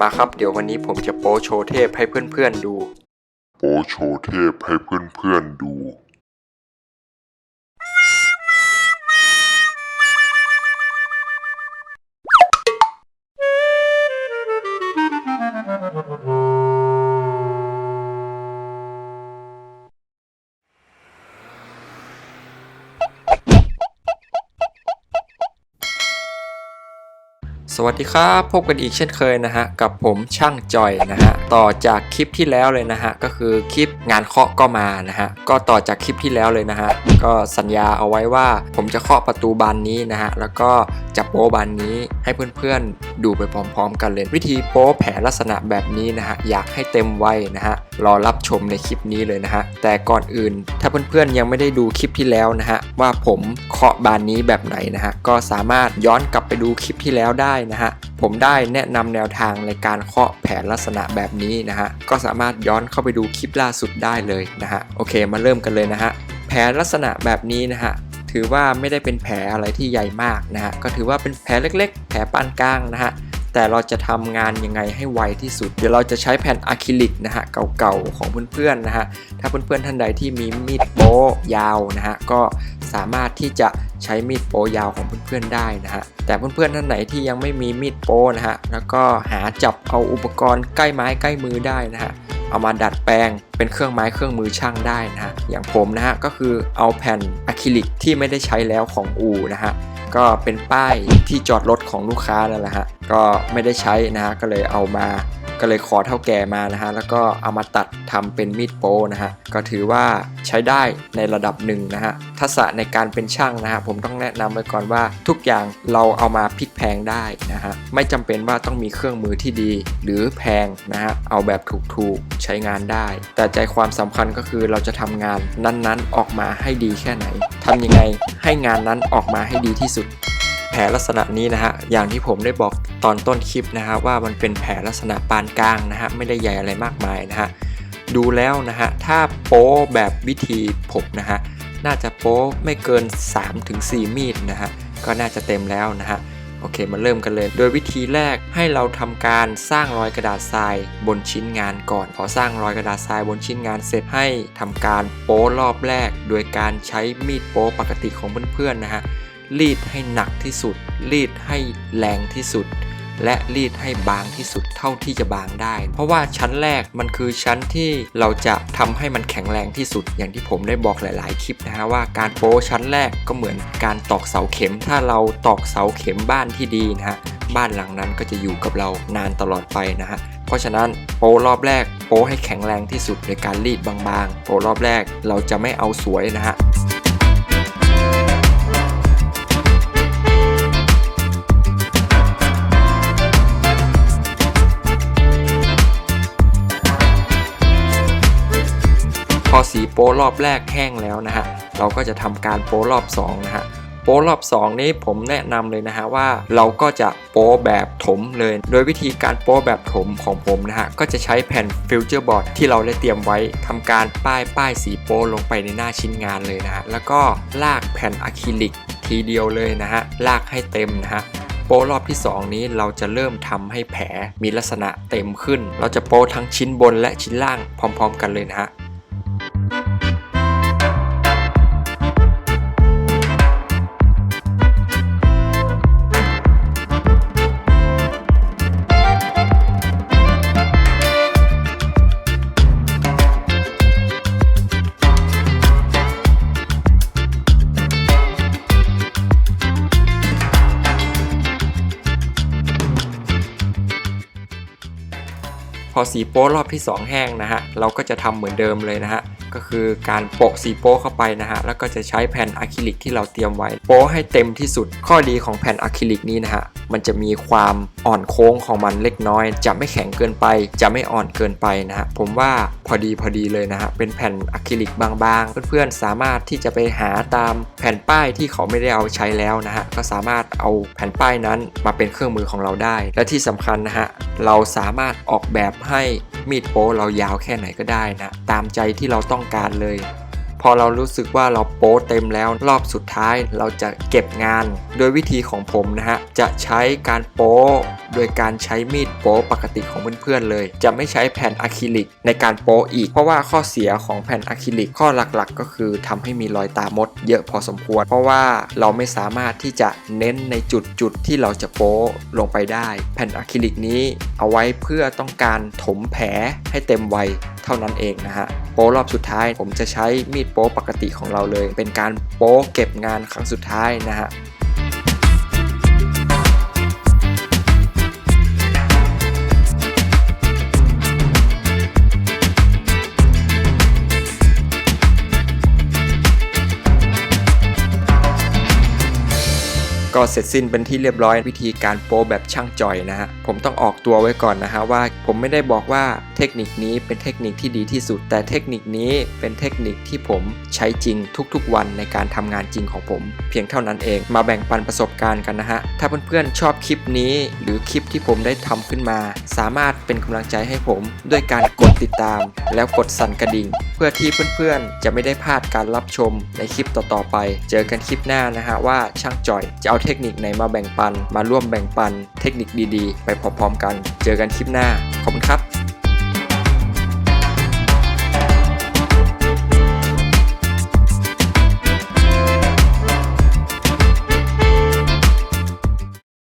มาครับเดี๋ยววันนี้ผมจะโป้โชว์เทพให้เพื่อนๆดู โปโชว์เทพให้เพื่อนๆดู สวัสดีครับพบกันอีกเช่นเคยนะฮะกับผมช่างจอยนะฮะต่อจากคลิปที่แล้วเลยนะฮะก็คือคลิปงานเคาะก็มานะฮะก็ต่อจากคลิปที่แล้วเลยนะฮะก็สัญญาเอาไว้ว่าผมจะเคาะประตูบานนี้นะฮะแล้วก็จับโป๊บานนี้ให้เพื่อนๆ ดูไปพร้อมๆ กันเลย วิธีโป๊แผลลักษณะแบบนี้นะฮะอยากให้เต็มไวนะฮะรอรับชมในคลิปนี้เลยนะฮะแต่ก่อนอื่น ถ้าเพื่อนๆยังไม่ได้ดูคลิปที่แล้วนะฮะว่าผมเคาะบานนี้แบบไหนนะฮะก็สามารถย้อนกลับไปดูคลิปที่แล้วได้นะฮะผมได้แนะนำแนวทางในการเคาะแผลลักษณะแบบนี้นะฮะก็สามารถย้อนเข้าไปดูคลิปล่าสุดได้เลยนะฮะโอเคมาเริ่มกันเลยนะฮะแผลลักษณะแบบนี้นะฮะ ถือว่าไม่ได้เป็นแผลอะไรที่ใหญ่มากนะฮะก็ถือว่าเป็นแผลเล็ก ๆ แผลปานกลางนะฮะแต่เราจะทำงานยังไงให้ไวที่สุด เดี๋ยวเราจะใช้แผ่นอะคริลิกนะฮะเก่าๆของเพื่อนๆนะฮะ ถ้าเพื่อนๆท่านใดที่มีมีดโป๊ยาวนะฮะก็สามารถที่จะใช้มีดโป๊ยาวของเพื่อนๆได้นะฮะ แต่เพื่อนๆท่านไหนที่ยังไม่มีมีดโป๊นะฮะ แล้วก็หาจับเอาอุปกรณ์ใกล้ไม้ใกล้มือได้นะฮะ เอามาดัดแปลงเป็นเครื่องไม้เครื่องมือช่างได้นะฮะอย่างผมนะฮะก็คือเอาแผ่นอะคริลิกที่ไม่ได้ใช้แล้วของอูนะฮะก็เป็นป้ายที่จอดรถของลูกค้านั่นแหละฮะก็ไม่ได้ใช้นะฮะก็เลยเอามา ก็เลยขอเท่าแก่มานะฮะแล้วก็เอามาตัดทำเป็นมีดโป้นะฮะก็ถือว่าใช้ได้ในระดับหนึ่งนะฮะทักษะในการเป็นช่างนะฮะผมต้องแนะนำไว้ก่อนว่าทุกอย่างเราเอามาพลิกแพงได้นะฮะไม่จำเป็นว่าต้องมีเครื่องมือที่ดี หรือแพงนะฮะเอาแบบถูกๆใช้งานได้ แต่ใจความสำคัญก็คือเราจะทำงานนั้นๆออกมาให้ดีแค่ไหนทำยังไงให้งานนั้นออกมาให้ดีที่สุดแผลลักษณะนี้นะฮะ อย่างที่ผมได้บอก ตอนต้นคลิปนะฮะว่ามันเป็นแผลลักษณะปานกลางนะฮะไม่ได้ใหญ่อะไรมากมายนะฮะดูแล้วนะฮะถ้าโป๊แบบวิธีผมนะฮะน่าจะโป๊ไม่เกิน 3-4 มีดนะฮะก็น่าจะเต็มแล้วนะฮะโอเคมาเริ่มกันเลย โดยวิธีแรกให้เราทำการสร้างรอยกระดาษทรายบนชิ้นงานก่อน พอสร้างรอยกระดาษทรายบนชิ้นงานเสร็จให้ทำการโป๊รอบแรก โดยการใช้มีดโป๊ปกติของเพื่อนๆนะฮะรีดให้หนักที่สุด รีดให้แรงที่สุด และรีดให้บางที่สุดเท่าที่จะบางได้ เพราะว่าชั้นแรกมันคือชั้นที่เราจะทำให้มันแข็งแรงที่สุด อย่างที่ผมได้บอกหลาย ๆ คลิปนะฮะว่าการโป้ชั้นแรกก็เหมือนการตอกเสาเข็ม ถ้าเราตอกเสาเข็มบ้านที่ดีนะฮะบ้านหลังนั้นก็จะอยู่กับเรานานตลอดไปนะฮะ เพราะฉะนั้นโปรรอบแรกโปให้แข็งแรงที่สุดโดยการรีดบางๆ โปรรอบแรกเราจะไม่เอาสวยนะฮะ โป้รอบแรกแห้งแล้วนะฮะเราก็จะทำการโป้รอบ2นะฮะโป้รอบ 2 นี้ผมแนะนำเลยนะฮะว่าเราก็จะโป้แบบถมเลย โดยวิธีการโป้แบบถมของผมนะฮะก็จะใช้แผ่นฟิวเจอร์บอร์ดที่เราได้เตรียมไว้ทำการป้ายป้ายสีโป้ลงไปในหน้าชิ้นงานเลยนะฮะแล้วก็ลากแผ่นอะคริลิกทีเดียวเลยนะฮะลากให้เต็มนะฮะโป้รอบที่ 2 นี้เราจะเริ่มทำให้แผลมีลักษณะเต็มขึ้น เราจะโป้ทั้งชิ้นบนและชิ้นล่างพร้อม ๆ กันเลยนะฮะ อสีโป้รอบที่ 2 แห้งนะฮะเราก็จะทำเหมือนเดิมเลยนะฮะก็คือการโปะสีโป้เข้าไปนะฮะแล้วก็จะใช้แผ่นอะคริลิกที่เราเตรียมไว้โป้ให้เต็มที่สุดข้อดีของแผ่นอะคริลิกนี้นะฮะมันจะมีความอ่อนโค้งของมันเล็กน้อย จะไม่แข็งเกินไป จะไม่อ่อนเกินไปนะฮะผมว่าพอดีพอดีเลยนะฮะเป็นแผ่นอะคริลิกบางๆ เพื่อนๆสามารถที่จะไปหาตามแผ่นป้ายที่เขาไม่ได้เอาใช้แล้วนะฮะก็สามารถเอาแผ่นป้ายนั้นมาเป็นเครื่องมือของเราได้ และที่สำคัญนะฮะเราสามารถออกแบบให้มีดโป้เรายาวแค่ไหนก็ได้นะตามใจที่เราต้องการเลย ออเรารู้สึกว่าเราโป๊เต็มแล้วรอบสุดท้ายเราจะเก็บงาน โดยวิธีของผมนะฮะ จะใช้การโป๊โดยการใช้มีดโป๊ปกติของเพื่อนๆเลย จะไม่ใช้แผ่นอะคริลิกในการโป๊อีก เพราะว่าข้อเสียของแผ่นอะคริลิกข้อหลักๆ ก็คือทำให้มีรอยตามดเยอะพอสมควร เพราะว่าเราไม่สามารถที่จะเน้นในจุดจุดๆที่เราจะโป๊ลงไปได้ แผ่นอะคริลิกนี้เอาไว้เพื่อต้องการถมแผลให้เต็มวัยเท่านั้นเองนะฮะ โป๊รอบสุดท้าย ผมจะใช้มีดโป๊ปกติของเราเลย เป็นการโป๊เก็บงานครั้งสุดท้ายนะฮะ ก็เสร็จสิ้นเป็นที่เรียบร้อยวิธีการโป๊แบบช่างจ่อยนะฮะผมต้องออกตัวไว้ก่อนนะฮะว่า ผมไม่ได้บอกว่าเทคนิคนี้เป็นเทคนิคที่ดีที่สุด แต่เทคนิคนี้เป็นเทคนิคที่ผมใช้จริงทุกๆ วันในการทำงานจริงของผม เพียงเท่านั้นเองมาแบ่งปันประสบการณ์กันนะฮะถ้าเพื่อนๆชอบคลิปนี้ หรือคลิปที่ผมได้ทำขึ้นมา สามารถเป็นกำลังใจให้ผม ด้วยการกดติดตาม แล้วกดสั่นกระดิ่ง เพื่อที่เพื่อนๆ จะไม่ได้พลาดการรับชมในคลิปต่อๆไป เจอกันคลิปหน้านะฮะว่าช่างจ่อยจะเอาเทคนิคไหนมาแบ่งปัน มาร่วมแบ่งปัน เทคนิคดีๆ ไปพร้อมๆกัน เจอกันคลิปหน้าขอบคุณครับ